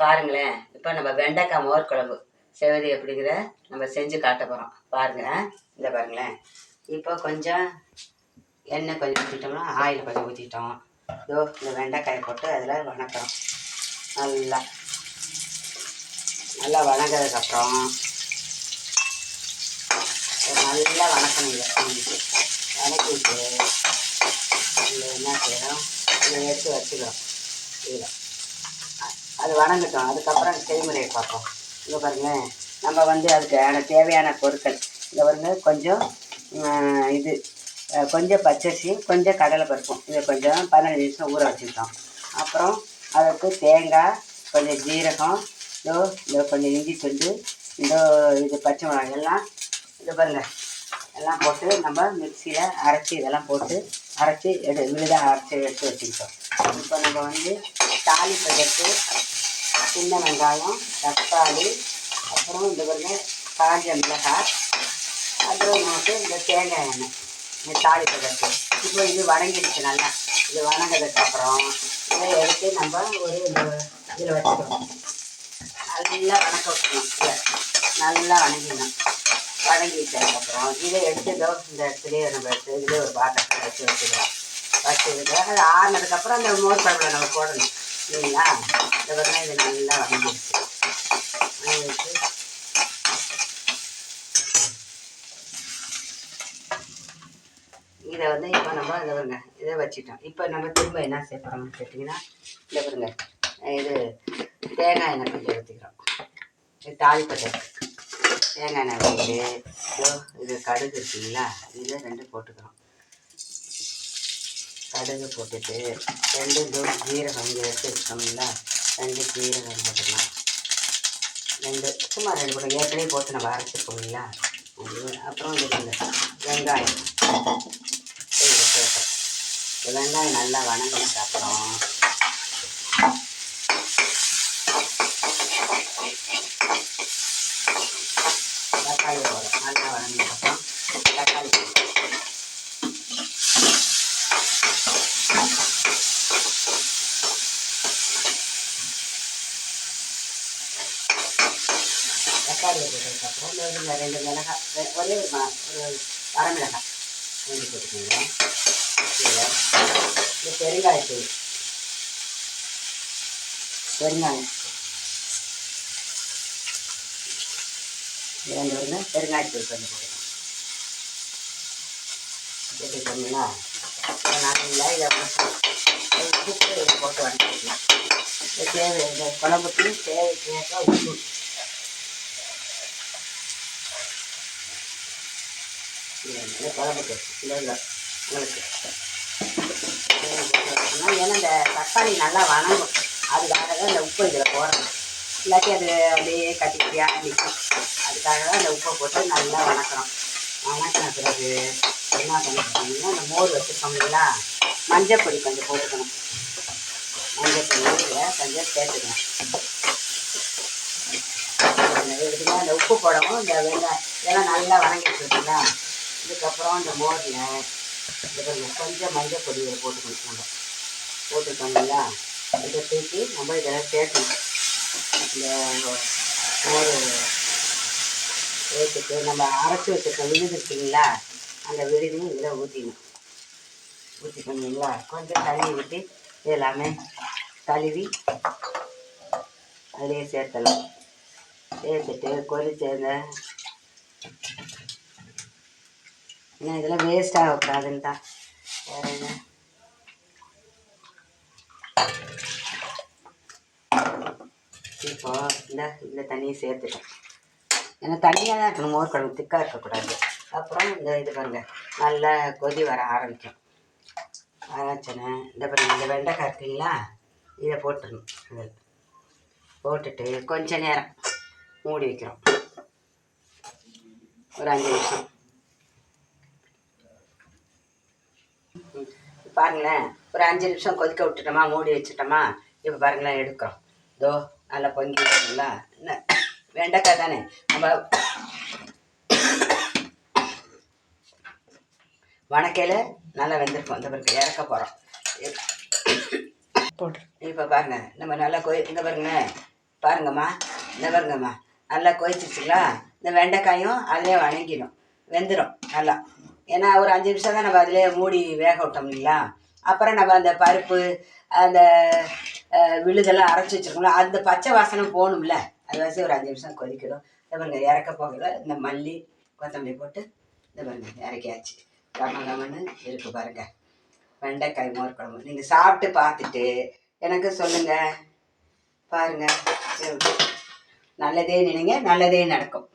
பாருங்களேன். இப்போ நம்ம வெண்டைக்காய் மோர் குழம்பு. செவதி எப்படிங்கிற நம்ம செஞ்சு காட்ட போகிறோம் பாருங்கள் இந்த பாருங்களேன். இப்போ கொஞ்சம் எண்ணெய் கொஞ்சம் ஊற்றிட்டோம்னா ஆயில் கொஞ்சம் ஊற்றிட்டோம் இதோ இந்த வெண்டைக்காயை போட்டு அதில் வணக்கிறோம். நல்லா. நல்லா வணங்கிறதுக்கப்புறம் நல்லா வணக்கணும் இதை. வணக்கிட்டு இதில் என்ன செய்யறோம்? இதை எடுத்து வச்சுக்கிறோம் இதில் அது வணங்கட்டும். அதுக்கப்புறம் செய்முறையை பார்ப்போம். இங்கே பாருங்களேன் நம்ம வந்து அதுக்கு தேவையான பொருட்கள். இங்கே பாருங்க. கொஞ்சம் இது கொஞ்சம் பச்சரிசி கொஞ்சம் கடலை பருப்பும் இதை கொஞ்சம் பதினஞ்சு நிமிஷம் ஊற வச்சுக்கிட்டோம். அப்புறம் அதுக்கு தேங்காய் கொஞ்சம் ஜீரகம் இதோ இதோ கொஞ்சம் இஞ்சி துண்டு இதோ இது பச்சை மிளகாய் எல்லாம் இது பாருங்கள் எல்லாம் போட்டு நம்ம மிக்சியில் அரைச்சி இதெல்லாம் போட்டு அரைச்சி எடு விழுதாக அரைச்சி எடுத்து வச்சுக்கிட்டோம். இப்போ நம்ம வந்து தாளிப்பதற்கு சின்ன வெங்காயம் தக்காளி அப்புறம் இந்த பாருங்க காஞ்ச மிளகாய் அப்புறம் நமக்கு இந்த தேங்காய் எண்ணெய் இந்த தாளிப்பதற்கு இப்போ இது வணங்கிடுச்சு நல்லா. இது வணங்கினதுக்கப்புறம் இதை எடுத்து நம்ம ஒரு இதில் வச்சுக்கணும். நல்லா வணக்க வைக்கணும். நல்லா வணங்கிடணும். வணங்கிட்டதுக்கப்புறம் இதை எடுத்து இந்த இடத்துலேயே நம்ம எடுத்து இதிலே ஒரு பாத்திரத்தில் வச்சு வச்சுக்கலாம். வச்சுக்கிட்டு அது ஆறுனதுக்கப்புறம் அந்த மோர் குழம்புல நம்ம போடணும். இல்லைங்களா இந்த பார்த்தா இது நல்லா வணங்கிடுச்சு வணங்கிடுச்சு இதை வந்து இப்போ நம்ம இதை வருங்க இதை வச்சுட்டோம் இப்போ நம்ம திரும்ப என்ன சேர்க்குறோம்னு கேட்டிங்கன்னா இதை வருங்க இது தேங்காய் எண்ணெய் கொஞ்சம் ஊற்றிக்கிறோம் இது தாளிப்பதற்கு தேங்காய் எண்ணெய் வந்து இது கடுகு இருக்குங்களா? இதை ரெண்டு போட்டுக்கிறோம். கடுகு போட்டுட்டு ரெண்டு தூள் ஜீரகம் இங்கே எடுத்து வச்சுக்கோங்களா ரெண்டு ஜீரகம் போட்டுக்கலாம். ரெண்டு சும்மா ரெண்டு கூட ஏற்கனவே போட்டு நம்ம அரைச்சிருக்கோங்களா அப்புறம் இது இந்த வெங்காயம். வெங்காயம் நல்லா வணங்கினதுக்கு அப்புறம் தக்காளி போடும் நல்லா வணங்கினதுக்கு அப்புறம் தக்காளி போடும் அதுக்கப்புறம் போட்டதுக்கப்புறம் ரெண்டு மிளகாய் ஒரே ஒரு ம- ஒரு வரமிளகாய் ரெண்டு போட்டுக்கோங்க இதில் இந்த பெருங்காயத்தூள் பெருங்காயம் இரண்டு ரெண்டு வருங்க பெருங்காயத்தூள் கொஞ்சம் போட்டுக்கோங்க போட்டுக்கோங்களா நல்லா இதை உப்பு இதை போட்டு வணக்கிக்கலாம் தேவை குழம்புக்கு தேவைக்கேற்ற உப்பு இந்த குழம்புக்கு இந்த உங்களுக்கு ஏன்னா இந்த தக்காளி நல்லா வணங்கும். அதுக்காக தான் இந்த உப்பு இதில் போடணும். இல்லாட்டி அது அப்படியே கட்டிக்கிட்டியாக நிற்கும் அதுக்காக தான் இந்த உப்பை போட்டு நல்லா வணக்கிறோம் வணக்கின பிறகு என்ன பண்ணிக்கிட்டோம்னா இந்த மோர் வச்சுருக்கோம் இல்லைங்களா? மஞ்சள் பொடி கொஞ்சம் போட்டுக்கணும். மஞ்சள் பொடி இதில் கொஞ்சம் சேர்த்துக்கணும். இந்த உப்பு போடவும் இந்த வெங்காயம் இதெல்லாம் நல்லா வணங்கிட்டு இருக்குங்களா இதுக்கப்புறம் இந்த மோரில் இது கொஞ்சம் மஞ்சள் பொடி போட்டு போட்டுக்கணும் நம்ம போட்டுக்கோங்களா இதை தூக்கி நம்ம இதெல்லாம் சேர்க்கணும் இந்த மோர் சேர்த்துட்டு நம்ம அரைச்சி வச்சுருக்க விழுது இருக்குங்களா அந்த விழுதையும் இதில் ஊற்றிடணும் ஊற்றிக்கணுங்களா கொஞ்சம் தண்ணி ஊற்றி எல்லாமே கழுவி அதிலே சேர்த்தலாம் சேர்த்துட்டு கொதிச்சு அந்த ஏன்னா இதெல்லாம் வேஸ்ட் ஆகக்கூடாதுன்னு தான் வேற என்ன? இப்போ இந்த இந்த தண்ணியை சேர்த்துட்டேன். ஏன்னா தண்ணியாக தான் இருக்கணும். மோர் குழம்பு திக்காக இருக்கக்கூடாது. அப்புறம் இந்த இது பாருங்க. நல்லா கொதி வர ஆரம்பிக்கும். ஆரம்பிச்சோன்னே இந்த பாருங்க. இந்த வெண்டைக்காய் இருக்குங்களா? இதை போட்டுடணும். அதில் போட்டுட்டு கொஞ்ச நேரம் மூடி வைக்கிறோம். ஒரு அஞ்சு நிமிஷம். பாருங்களேன் ஒரு அஞ்சு நிமிஷம் கொதிக்க விட்டுட்டோமா மூடி வச்சுட்டோமா இப்போ பாருங்களேன் எடுக்கிறோம். இதோ நல்லா பொங்கி விட்டுங்களா என்ன? வெண்டைக்காய் தானே? நம்ம வணக்கையில் நல்லா வெந்திருக்கும். இந்த பிறகு இறக்க போகிறோம் போட்டு இப்போ பாருங்க நம்ம நல்லா கொய் இந்த பாருங்க பாருங்கம்மா இந்த பாருங்கம்மா. நல்லா கொதிச்சிச்சுங்களா இந்த வெண்டைக்காயும் அதிலே வணங்கிடும். வெந்துடும் நல்லா. ஏன்னா ஒரு அஞ்சு நிமிஷம் தான் நம்ம அதிலே மூடி வேக விட்டோம் இல்லைங்களா? அப்புறம் நம்ம அந்த பருப்பு அந்த விழுதெல்லாம் அரைச்சி வச்சிருக்கோம்ல அந்த பச்சை வாசனை போகணும்ல. அது வச்சு ஒரு அஞ்சு நிமிஷம் கொதிக்கணும். இந்த பாருங்க இறக்க போகல. இந்த மல்லி கொத்தமல்லி போட்டு இந்த பாருங்க இறக்கியாச்சு. கம கமன்னு இருக்கு பாருங்க. வெண்டைக்காய் மோர் குழம்பு. நீங்கள் சாப்பிட்டு பார்த்துட்டு எனக்கு சொல்லுங்கள் பாருங்கள் நல்லதே நினைங்க நல்லதே நடக்கும்.